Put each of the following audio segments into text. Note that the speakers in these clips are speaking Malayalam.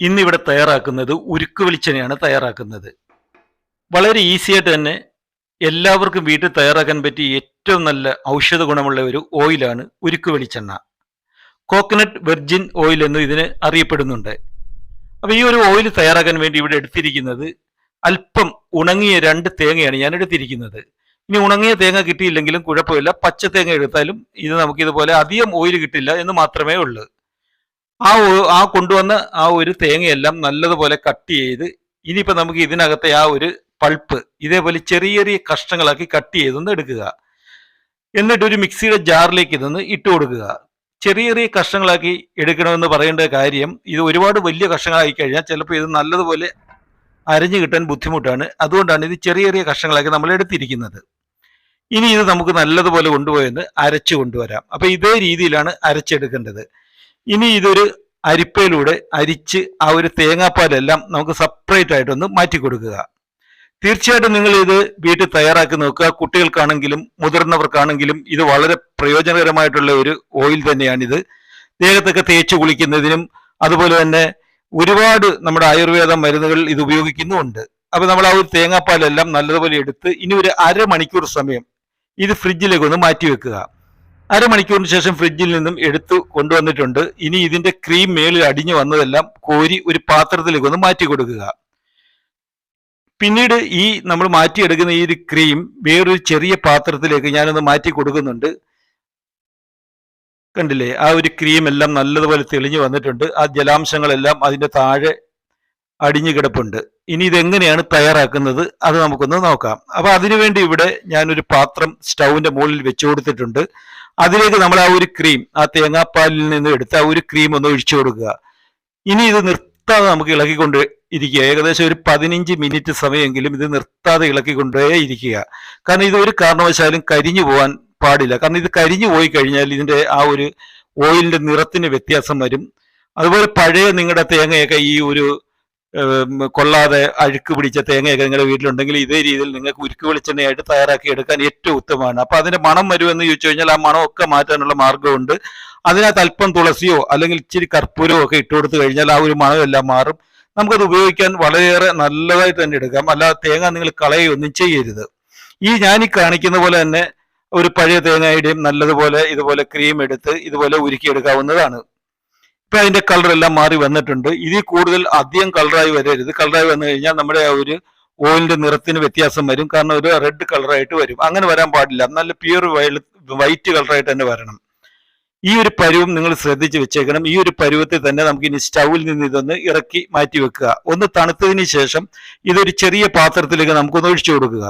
ഇന്നിവിടെ തയ്യാറാക്കുന്നത് ഉരുക്ക് വെളിച്ചെണ്ണയാണ് തയ്യാറാക്കുന്നത്. വളരെ ഈസി ആയിട്ട് തന്നെ എല്ലാവർക്കും വീട്ടിൽ തയ്യാറാക്കാൻ പറ്റിയ ഏറ്റവും നല്ല ഔഷധ ഗുണമുള്ള ഒരു ഓയിലാണ് ഉരുക്ക് വെളിച്ചെണ്ണ. കോക്കനട്ട് വെർജിൻ ഓയിൽ എന്ന് ഇതിന് അറിയപ്പെടുന്നുണ്ട്. അപ്പോൾ ഈ ഒരു ഓയിൽ തയ്യാറാക്കാൻ വേണ്ടി ഇവിടെ എടുത്തിരിക്കുന്നത് അല്പം ഉണങ്ങിയ രണ്ട് തേങ്ങയാണ് ഞാൻ എടുത്തിരിക്കുന്നത്. ഇനി ഉണങ്ങിയ തേങ്ങ കിട്ടിയില്ലെങ്കിലും കുഴപ്പമില്ല. പച്ച തേങ്ങ എടുത്താലും ഇത് നമുക്ക് ഇതുപോലെ അധികം ഓയിൽ കിട്ടില്ല എന്ന് മാത്രമേ ഉള്ളൂ. ആ ആ കൊണ്ടുവന്ന ആ ഒരു തേങ്ങയെല്ലാം നല്ലതുപോലെ കട്ട് ചെയ്ത് ഇനിയിപ്പോൾ നമുക്ക് ഇതിനകത്തെ ആ ഒരു പൾപ്പ് ഇതേപോലെ ചെറിയ ചെറിയ കഷ്ണങ്ങളാക്കി കട്ട് ചെയ്തൊന്ന് എടുക്കുക. എന്നിട്ട് ഒരു മിക്സിയുടെ ജാറിലേക്ക് ഇതൊന്ന് ഇട്ട് കൊടുക്കുക. ചെറിയ ചെറിയ കഷ്ണങ്ങളാക്കി എടുക്കണമെന്ന് പറയേണ്ട കാര്യം ഇത് ഒരുപാട് വലിയ കഷ്ണങ്ങളായി കഴിഞ്ഞാൽ ചിലപ്പോൾ ഇത് നല്ലതുപോലെ അരഞ്ഞു കിട്ടാൻ ബുദ്ധിമുട്ടാണ്. അതുകൊണ്ടാണ് ഇത് ചെറിയ ചെറിയ കഷ്ണങ്ങളാക്കി നമ്മൾ എടുത്തിരിക്കുന്നത്. ഇനി ഇത് നമുക്ക് നല്ലതുപോലെ കൊണ്ടുപോയെന്ന് അരച്ചു കൊണ്ടുവരാം. അപ്പോൾ ഇതേ രീതിയിലാണ് അരച്ചെടുക്കേണ്ടത്. ഇനി ഇതൊരു അരിപ്പയിലൂടെ അരിച്ച് ആ ഒരു തേങ്ങാപ്പാലെല്ലാം നമുക്ക് സെപ്പറേറ്റ് ആയിട്ടൊന്ന് മാറ്റി കൊടുക്കുക. തീർച്ചയായിട്ടും നിങ്ങൾ ഇത് വീട്ടിൽ തയ്യാറാക്കി നോക്കുക. കുട്ടികൾക്കാണെങ്കിലും മുതിർന്നവർക്കാണെങ്കിലും ഇത് വളരെ പ്രയോജനകരമായിട്ടുള്ള ഒരു ഓയിൽ തന്നെയാണിത്. ദേഹത്തൊക്കെ തേച്ച് കുളിക്കുന്നതിനും അതുപോലെ തന്നെ ഒരുപാട് നമ്മുടെ ആയുർവേദ മരുന്നുകൾ ഇത് ഉപയോഗിക്കുന്നുമുണ്ട്. അപ്പൊ നമ്മൾ ആ ഒരു തേങ്ങാപ്പാലെല്ലാം നല്ലതുപോലെ എടുത്ത് ഇനി ഒരു അരമണിക്കൂർ സമയം ഇത് ഫ്രിഡ്ജിലേക്ക് ഒന്ന് മാറ്റി വെക്കുക. അരമണിക്കൂറിന് ശേഷം ഫ്രിഡ്ജിൽ നിന്നും എടുത്തു കൊണ്ടുവന്നിട്ടുണ്ട്. ഇനി ഇതിന്റെ ക്രീം മേളിൽ അടിഞ്ഞു വന്നതെല്ലാം കോരി ഒരു പാത്രത്തിലേക്ക് ഒന്ന് മാറ്റി കൊടുക്കുക. പിന്നീട് ഈ നമ്മൾ മാറ്റിയെടുക്കുന്ന ഈ ഒരു ക്രീം വേറൊരു ചെറിയ പാത്രത്തിലേക്ക് ഞാനൊന്ന് മാറ്റി കൊടുക്കുന്നുണ്ട്. കണ്ടില്ലേ? ആ ഒരു ക്രീം എല്ലാം നല്ലതുപോലെ തെളിഞ്ഞു വന്നിട്ടുണ്ട്. ആ ജലാംശങ്ങളെല്ലാം അതിന്റെ താഴെ അടിഞ്ഞു കിടപ്പുണ്ട്. ഇനി ഇതെങ്ങനെയാണ് തയ്യാറാക്കുന്നത്? അത് നമുക്കൊന്ന് നോക്കാം. അപ്പൊ അതിനുവേണ്ടി ഇവിടെ ഞാനൊരു പാത്രം സ്റ്റൗവിന്റെ മുകളിൽ വെച്ചു കൊടുത്തിട്ടുണ്ട്. അതിലേക്ക് നമ്മൾ ആ ഒരു ക്രീം ആ തേങ്ങാപ്പാലിൽ നിന്ന് എടുത്ത് ആ ഒരു ക്രീം ഒന്ന് ഒഴിച്ചു കൊടുക്കുക. ഇനി ഇത് നിർത്താതെ നമുക്ക് ഇളക്കിക്കൊണ്ട് ഇരിക്കുക. ഏകദേശം ഒരു പതിനഞ്ച് മിനിറ്റ് സമയമെങ്കിലും ഇത് നിർത്താതെ ഇളക്കിക്കൊണ്ടേ ഇരിക്കുക. കാരണം ഇത് ഒരു കാരണവശാലും കരിഞ്ഞു പോകാൻ പാടില്ല. കാരണം ഇത് കരിഞ്ഞു പോയി കഴിഞ്ഞാൽ ഇതിന്റെ ആ ഒരു ഓയിലിന്റെ നിറത്തിന് വ്യത്യാസം വരും. അതുപോലെ പഴയ നിങ്ങളുടെ തേങ്ങയൊക്കെ ഈ ഒരു കൊള്ളാതെ അഴുക്ക് പിടിച്ച തേങ്ങയൊക്കെ നിങ്ങളുടെ വീട്ടിലുണ്ടെങ്കിൽ ഇതേ രീതിയിൽ നിങ്ങൾക്ക് ഉരുക്ക് വെളിച്ചെണ്ണയായിട്ട് തയ്യാറാക്കി എടുക്കാൻ ഏറ്റവും ഉത്തമമാണ്. അപ്പൊ അതിന്റെ മണം വരുമെന്ന് ചോദിച്ചു കഴിഞ്ഞാൽ ആ മണമൊക്കെ മാറ്റാനുള്ള മാർഗമുണ്ട് അതിനകത്ത് അല്പം തുളസിയോ അല്ലെങ്കിൽ ഇച്ചിരി കർപ്പൂരമോ ഒക്കെ ഇട്ട് കൊടുത്തു കഴിഞ്ഞാൽ ആ ഒരു മണമെല്ലാം മാറും. നമുക്കത് ഉപയോഗിക്കാൻ വളരെയേറെ നല്ലതായി തന്നെ എടുക്കാം. അല്ലാതെ തേങ്ങ നിങ്ങൾ കളയൊന്നും ചെയ്യരുത്. ഈ ഈ കാണിക്കുന്ന പോലെ തന്നെ ഒരു പഴയ തേങ്ങയുടെയും നല്ലതുപോലെ ഇതുപോലെ ക്രീം എടുത്ത് ഇതുപോലെ ഉരുക്കിയെടുക്കാവുന്നതാണ്. ഇപ്പൊ അതിന്റെ കളർ എല്ലാം മാറി വന്നിട്ടുണ്ട്. ഇതിൽ കൂടുതൽ അധികം കളറായി വരരുത്. കളറായി വന്നു കഴിഞ്ഞാൽ നമ്മുടെ ആ ഒരു ഓയിലിന്റെ നിറത്തിന് വ്യത്യാസം വരും. കാരണം ഒരു റെഡ് കളറായിട്ട് വരും. അങ്ങനെ വരാൻ പാടില്ല. നല്ല പ്യൂർ വൈറ്റ് കളറായിട്ട് തന്നെ വരണം. ഈ ഒരു പരുവം നിങ്ങൾ ശ്രദ്ധിച്ച് വെച്ചേക്കണം. ഈ ഒരു പരുവത്തിൽ തന്നെ നമുക്ക് ഇനി സ്റ്റൗവിൽ നിന്ന് ഇതൊന്ന് ഇറക്കി മാറ്റി വെക്കുക. ഒന്ന് തണുത്തതിന് ശേഷം ഇതൊരു ചെറിയ പാത്രത്തിലേക്ക് നമുക്കൊന്ന് ഒഴിച്ചു കൊടുക്കുക.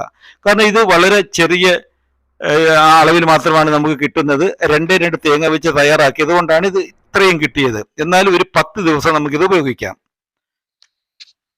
കാരണം ഇത് വളരെ ചെറിയ അളവിൽ മാത്രമാണ് നമുക്ക് കിട്ടുന്നത്. രണ്ടേ രണ്ട് തേങ്ങ വെച്ച് തയ്യാറാക്കിയത് കൊണ്ടാണ് ഇത് ഇത്രയും കിട്ടിയത്. എന്നാലും ഒരു പത്ത് ദിവസം നമുക്കിത് ഉപയോഗിക്കാം.